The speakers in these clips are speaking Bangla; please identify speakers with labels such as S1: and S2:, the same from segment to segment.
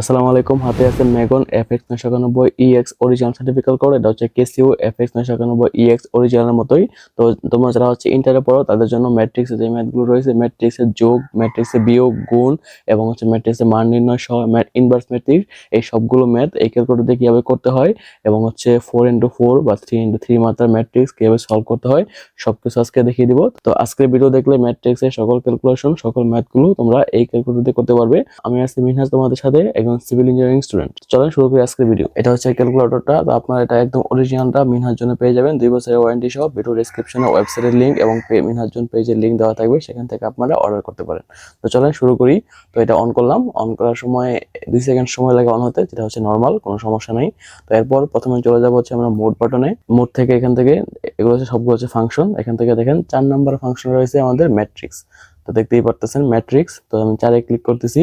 S1: আসসালামু আলাইকুম, হাতে আছে মেগন এফ এক্স নয়শো একানব্বই ইএক্স অরিজিনাল সার্টিফিকেট কোড এটা হচ্ছে কেসিউ এফ এক্স নয়শো একানব্বই ইএক্স অরিজিনালের মতোই। তো তোমরা যারা হচ্ছে ইন্টারে পড়ো, তাদের জন্য ম্যাট্রিক্সের যে ম্যাথগুলো রয়েছে ম্যাট্রিক্সের যোগ ম্যাট্রিক্সের বিয়োগ, গুণ এবং হচ্ছে ম্যাট্রিক্সের মান নির্ণয় সহ ইনভার্স ম্যাট্রিক্স এই সবগুলো ম্যাথ এই ক্যালকুলেটর দিয়ে কীভাবে করতে হয় এবং হচ্ছে ফোর ইন্টু ফোর বা থ্রি ইন্টু থ্রি মাত্রার ম্যাট্রিক্স কীভাবে সলভ করতে হয় সব কিছু আজকে দেখিয়ে দিব। তো আজকের ভিডিও দেখলে ম্যাট্রিক্সের সকল ক্যালকুলেশন সকল ম্যাথগুলো তোমরা এই ক্যালকুলেটর দিয়ে করতে পারবে। আমি আজকে মিনহাজ তোমাদের সাথে একজন সিভিল ইঞ্জিনিয়ারিং স্টুডেন্ট চলেন শুরু করি আজকের ভিডিও এটা হচ্ছে ক্যালকুলেটরটা তো আপনার এটা একদম অরিজিনালটা মিনহাজ জন্য পেয়ে যাবেন। দুই বছরের ওয়ারেন্টি সহ ভিডিও ডিসক্রিপশনে ওয়েবসাইটের লিঙ্ক এবং মিনহাজ জন পেজের লিঙ্ক দেওয়া থাকবে, সেখান থেকে আপনারা অর্ডার করতে পারেন। তো চলেন শুরু করি। তো এটা অন করলাম। অন করার সময়, দুই সেকেন্ড সময় লাগে অন হতে, যেটা হচ্ছে নর্মাল কোনো সমস্যা নেই। তো এরপর প্রথমে চলে যাব হচ্ছে আমরা মোড বাটনে মোড থেকে এখান থেকে, এগুলো হচ্ছে সবগুলো হচ্ছে ফাংশন এখান থেকে দেখেন, চার নাম্বার ফাংশন রয়েছে আমাদের ম্যাট্রিক্স তো দেখতেই পারতেছেন ম্যাট্রিক্স তো আমি চারে ক্লিক করতেছি,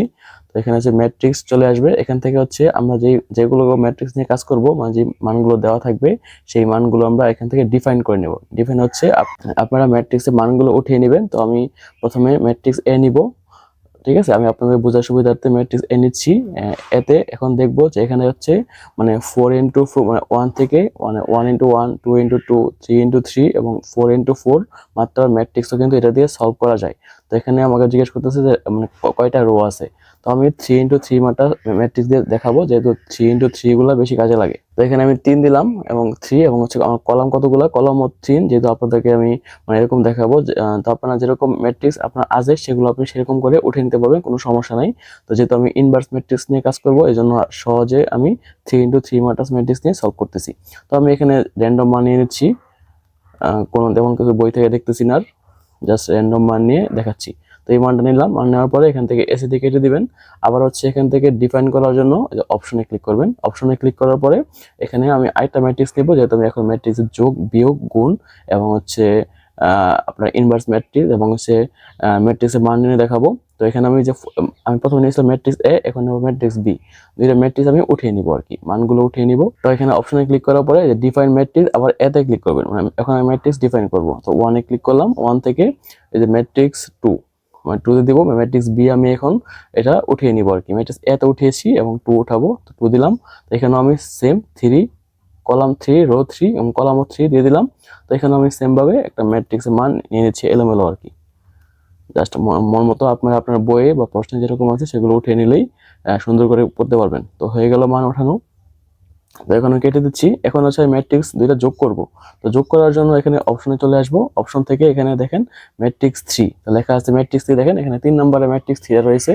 S1: তো এখানে হচ্ছে ম্যাট্রিক্স চলে আসবে, এখান থেকে হচ্ছে আমরা যেই, যেগুলো ম্যাট্রিক্স নিয়ে কাজ করব মানে যে মানগুলো দেওয়া থাকবে, সেই মানগুলো আমরা এখান থেকে ডিফাইন করে নেব। ডিফাইন হচ্ছে আপনারা ম্যাট্রিক্সের মানগুলো উঠিয়ে নেবেন, তো আমি প্রথমে ম্যাট্রিক্স এ নিব, ঠিক আছে? আমি আপনাদের বোঝার সুবিধার্থে ম্যাট্রিক্স এ নিচ্ছি এতে এখন দেখব যে এখানে হচ্ছে মানে ফোর ইন্টু মানে ওয়ান থেকে মানে one into one two into two three into three এবং ফোর ইন্টু ফোর মাত্রার ম্যাট্রিক্সও কিন্তু এটা দিয়ে সলভ করা যায়। তো এখানে আমাকে জিজ্ঞেস করতেছে যে মানে কয়টা রো আছে? তো আমি থ্রি ইন্টু থ্রি মাত্রা ম্যাট্রিক্স দিয়ে দেখাবো, যেহেতু থ্রি ইন্টু থ্রিগুলো বেশি কাজে লাগে। তো এখানে আমি তিন দিলাম এবং থ্রি এবং হচ্ছে আমার কলাম কতগুলো? কলাম ও তিন, যেহেতু আপনাদেরকে আমি মানে এরকম দেখাবো তো আপনারা যেরকম ম্যাট্রিক্স আপনার আছে, সেগুলো আপনি সেরকম করে উঠে নিতে পারবেন, কোনো সমস্যা নাই। তো যেহেতু আমি ইনভার্স ম্যাট্রিক্স নিয়ে কাজ করব এই জন্য সহজে আমি থ্রি ইন্টু থ্রি মার্টাস ম্যাট্রিক্স নিয়ে সলভ করতেছি। তো আমি এখানে র্যান্ডম মান নিয়ে নিচ্ছি কোনো তেমন কিছু বই থেকে দেখতেছি না জাস্ট র্যান্ডম মান নিয়ে দেখাচ্ছি। তো এই মানটা নিলাম, মান নেওয়ার পরে এখান থেকে এসিতে কেটে দিবেন। আবার হচ্ছে এখান থেকে ডিফাইন করার জন্য অপশনে ক্লিক করবেন। অপশনে ক্লিক করার পরে এখানে আমি আইটা ম্যাট্রিক্স নেব, যেহেতু আমি এখন ম্যাট্রিক্সের যোগ, বিয়োগ, গুণ এবং হচ্ছে আপনার ইনভার্স ম্যাট্রিক্স এবং হচ্ছে ম্যাট্রিক্সের মান নিয়ে দেখাবো। তো এখানে আমি যে আমি প্রথমে নিয়েছিলাম ম্যাট্রিক্স এ এখন নেব ম্যাট্রিক্স বি দুইটা ম্যাট্রিক্স আমি উঠিয়ে নিব আর কি, মানগুলো উঠিয়ে নিব। তো এখানে অপশনে ক্লিক করার পরে ডিফাইন ম্যাট্রিক্স আবার এতে ক্লিক করবেন। মানে এখন আমি ম্যাট্রিক্স ডিফাইন করব। তো ওয়ানে ক্লিক করলাম ওয়ান থেকে এই যে ম্যাট্রিক্স টু মানে টুতে দিব ম্যাট্রিক্স বি আমি এখন এটা উঠিয়ে নিব আর কি। ম্যাট্রিক্স এতে উঠিয়েছি এবং টু উঠাবো, তো টু দিলাম। এখানেও আমি same three column three row three এবং কলামও থ্রি দিয়ে দিলাম। তো এখানে আমি সেমভাবে একটা ম্যাট্রিক্সের মান নিয়ে নিচ্ছি, এলোমেলো আর কি। জাস্ট মন মতো আপনার আপনার বইয়ে বা প্রশ্নে যেরকম আছে সেগুলো উঠিয়ে নিলেই সুন্দর করে করতে পারবেন। তো হয়ে গেল মান ওঠানো। তো এখন আমি কেটে দিচ্ছি। এখন হচ্ছে ম্যাট্রিক্স দুইটা যোগ করব। তো যোগ করার জন্য এখানে অপশনে চলে আসব। অপশন থেকে এখানে দেখেন ম্যাট্রিক্স থ্রি লেখা আছে ম্যাট্রিক্স থ্রি দেখেন এখানে তিন নম্বরে ম্যাট্রিক্স থ্রি রয়েছে।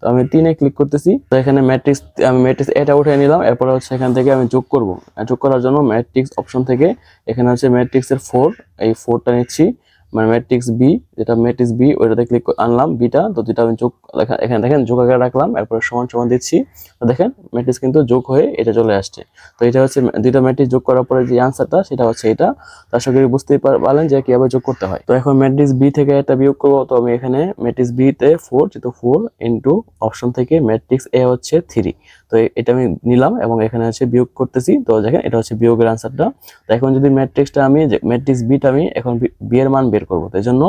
S1: তো আমি তিনে ক্লিক করতেছি। তো এখানে ম্যাট্রিক্স আমি ম্যাট্রিক্স এটা উঠে নিলাম, এরপরে হচ্ছে এখান থেকে আমি যোগ করব। যোগ করার জন্য ম্যাট্রিক্স অপশন থেকে এখানে হচ্ছে ম্যাট্রিক্সের ফোর এই ফোরটা নিচ্ছি। মানে ম্যাট্রিক্স বি যেটা ম্যাট্রিক্স বি ওইটাতে ক্লিক আনলাম বিটা তো যেটা আমি যোগ এখানে দেখেন যোগ আকারে রাখলাম, এরপরে সমান সমান দিচ্ছি। তো দেখেন ম্যাট্রিক্স কিন্তু যোগ হয়ে এটা চলে আসছে। তো এটা হচ্ছে দুইটা ম্যাট্রিক্স যোগ করার পরে যে আনসারটা সেটা হচ্ছে এটা। তো আশা করি বুঝতেই পারলেন যে কীভাবে যোগ করতে হয়। তো এখন ম্যাট্রিক্স বি থেকে একটা বিয়োগ করব, তো আমি এখানে ম্যাট্রিক্স বি তে ফোর যেহেতু ফোর ইন্টু অপশন থেকে ম্যাট্রিক্স এ হচ্ছে থ্রি তো এটা আমি নিলাম এবং এখানে হচ্ছে বিয়োগ করতেছি। তো দেখেন, এটা হচ্ছে বিয়োগের আনসারটা তো এখন যদি ম্যাট্রিক্সটা আমি ম্যাট্রিক্স বিটা আমি, এখন বি এর মান বের করব। তাই জন্য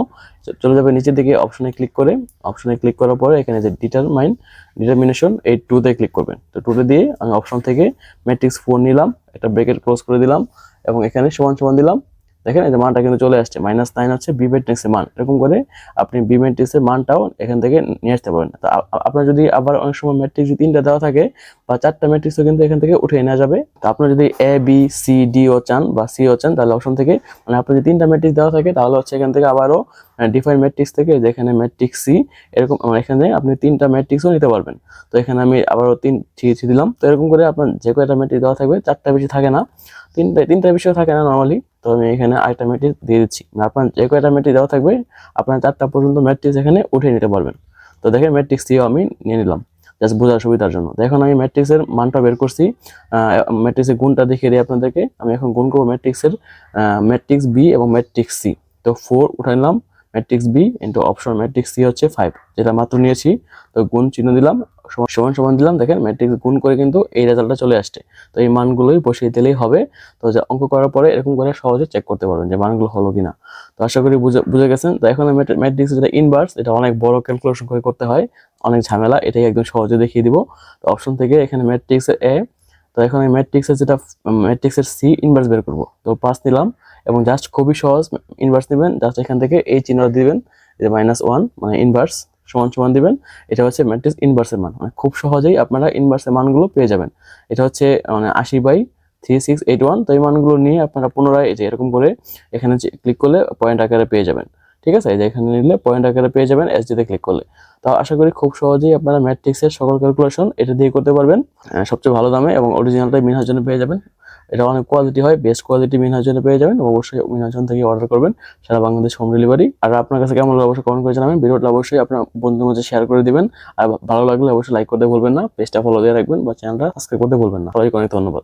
S1: চলে যাবে নিচের দিকে অপশনে ক্লিক করে। অপশনে ক্লিক করার পরে এখানে যে ডিটারমাইন ডিটারমিনেশন এই টুতে ক্লিক করবেন। তো টুতে দিয়ে আমি অপশন থেকে ম্যাট্রিক্স ফোর নিলাম একটা ব্রেকেট ক্লোজ করে দিলাম এবং এখানে সমান সমান দিলাম। দেখেন এই যে মানটা কিন্তু চলে আসছে মাইনাস নাইন হচ্ছে বি ম্যাট্রিক্সের মান। এরকম করে আপনি বি ম্যাট্রিক্সের মানটাও এখান থেকে নিয়ে আসতে পারবেন। তো আপনার যদি আবার অনেক সময় ম্যাট্রিক্স তিনটা দেওয়া থাকে, বা চারটা ম্যাট্রিক্সও কিন্তু এখান থেকে উঠে নেওয়া যাবে। তো আপনার যদি এ বি সি ডি ও চান, বা সি ও চান, তাহলে অপশন থেকে মানে আপনার যদি তিনটা ম্যাট্রিক্স দেওয়া থাকে, তাহলে হচ্ছে এখান থেকে আবারও ডিফাইন ম্যাট্রিক্স থেকে যেখানে ম্যাট্রিক্স সি এরকম এখানে আপনি তিনটা ম্যাট্রিক্সও নিতে পারবেন। তো এখানে আমি আবারও তিন থ্রি দিলাম। তো এরকম করে আপনার যে কয়টা ম্যাট্রিক্স দেওয়া থাকবে, চারটা বেশি থাকে না। তিনটা তিনটা বিষয় থাকে না নর্মালি তো আমি এখানে আরেকটা ম্যাট্রিক্স দিয়ে দিচ্ছি। মানে আপনার যে কয়টা ম্যাট্রিক্স দেওয়া থাকবে, আপনার চারটা পর্যন্ত ম্যাট্রিক্স এখানে উঠিয়ে নিতে পারবেন। তো দেখেন ম্যাট্রিক্স দিয়েও আমি নিয়ে নিলাম। জাস্ট বোঝার সুবিধার জন্য। তো এখন আমি ম্যাট্রিক্সের মানটা বের করছি। ম্যাট্রিক্সের গুণটা দেখিয়ে দিই আপনাদেরকে। আমি এখন গুণ করব ম্যাট্রিক্সের ম্যাট্রিক্স বি এবং ম্যাট্রিক্স সি তো four উঠাইলাম। Matrix B into option matrix C হচ্ছে ফাইভ যেটা মাত্র নিয়েছি। তো গুণ চিহ্ন দিলাম, সমান- সমান দিলাম। দেখেন ম্যাট্রিক্স গুণ করে কিন্তু এই রেজাল্টটা চলে আসছে। তো এই মানগুলোই বসিয়ে দিলেই হবে। তো যে অঙ্ক করার পরে এরকম করে সহজে চেক করতে পারবেন যে মানগুলো হলো কিনা। তো আশা করি বুঝে বুঝে গেছেন। তো এখন ম্যাট্রিক্স যেটা ইনভার্স এটা অনেক বড় ক্যালকুলেশন করে করতে হয়। অনেক ঝামেলা, এটাই একদম সহজে দেখিয়ে দিব। তো অপশন থেকে এখানে ম্যাট্রিক্স এ তো এখন এই ম্যাট্রিক্সের যেটা ম্যাট্রিক্সের সি ইনভার্স বের করব। তো পাঁচ নিলাম এবং জাস্ট খুবই সহজ ইনভার্স নেবেন জাস্ট এখান থেকে এই চিহ্নটা দিবেন যে মাইনাস ওয়ান মানে ইনভার্স সমান সমান দিবেন। এটা হচ্ছে ম্যাট্রিক্স ইনভার্সের মান মানে খুব সহজেই আপনারা ইনভার্সের মানগুলো পেয়ে যাবেন। এটা হচ্ছে মানে আশি by three six eight one তো এই মানগুলো নিয়ে আপনারা পুনরায় এই যে এরকম করে এখানে ক্লিক করলে পয়েন্ট আকারে পেয়ে যাবেন। ঠিক আছে? এই যে এখানে নিলে পয়েন্ট আকারে পেয়ে যাবেন এসডিতে ক্লিক করলে। তো আশা করি খুব সহজেই আপনারা ম্যাট্রিক্সের সকল ক্যালকুলেশন এটা দিয়ে করতে পারবেন। সবচেয়ে ভালো দামে এবং অরিজিনালটাই মিনহার জন্য পেয়ে যাবেন। এটা অনেক কোয়ালিটি হয় বেস্ট কোয়ালিটি মিনহার জন্য পেয়ে যাবেন। অবশ্যই মিনহার জন্য থেকে অর্ডার করবেন সারা বাংলাদেশ হোম ডেলিভারি আর আপনার কাছে কেমন অবশ্যই কমেন্ট করে জানাবেন। ভিডিওটা অবশ্যই আপনার বন্ধুদের মধ্যে শেয়ার করে দিবেন। আর ভালো লাগলে অবশ্যই লাইক করতে ভুলবেন না। পেজটা ফলো দিয়ে রাখবেন বা চ্যানেলটা সাবস্ক্রাইব করতে ভুলবেন না। সবাইকে অনেক ধন্যবাদ।